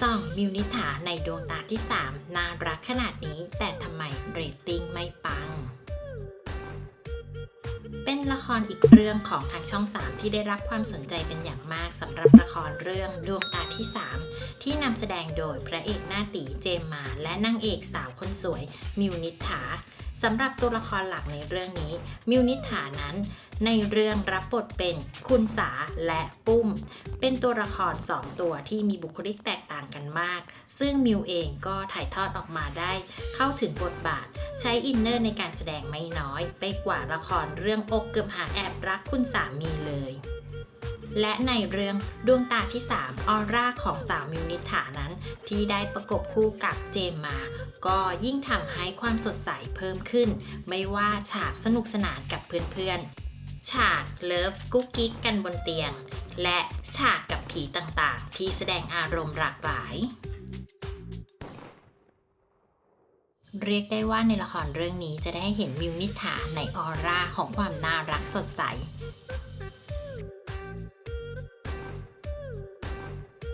ส่องมิวนิษฐาในดวงตาที่ 3 น่ารักขนาดนี้แต่ทำไมเรตติ้งไม่ปัง เป็นละครอีกเรื่องของทางช่อง 3 ที่ได้รับความสนใจเป็นอย่างมากสำหรับละครเรื่องดวงตาที่ 3 ที่นำแสดงโดยพระเอกหน้าตีเจมมา และนางเอกสาวคนสวยมิวนิษฐา สำหรับตัวละครหลักในเรื่องนี้ มิวนิษฐานั้น ในเรื่องรับบทเป็นคุณสาและปุ้ม เป็นตัวละครสองตัวที่มีบุคลิกแตกต่างกันมาก ซึ่งมิวเองก็ถ่ายทอดออกมาได้ เข้าถึงบทบาท ใช้อินเนอร์ในการแสดงไม่น้อย ไปกว่าละครเรื่องอกเกือบหาแอบรักคุณสามีเลย และในเรื่องดวงตาที่ 3 ออร่าของสาวมิวนิษฐานั้น ที่ได้ประกบคู่กับเจมมา ก็ยิ่งทำให้ความสดใสเพิ่มขึ้น ไม่ว่าฉากสนุกสนานกับเพื่อนๆ ฉากเลิฟกุ๊กกิ๊กกันบนเตียง และฉากกับผีต่างๆ ที่แสดงอารมณ์หลากหลายเรียกได้ว่าในละครเรื่องนี้จะได้เห็นมิวนิษฐาในออร่าของความน่ารักสดใส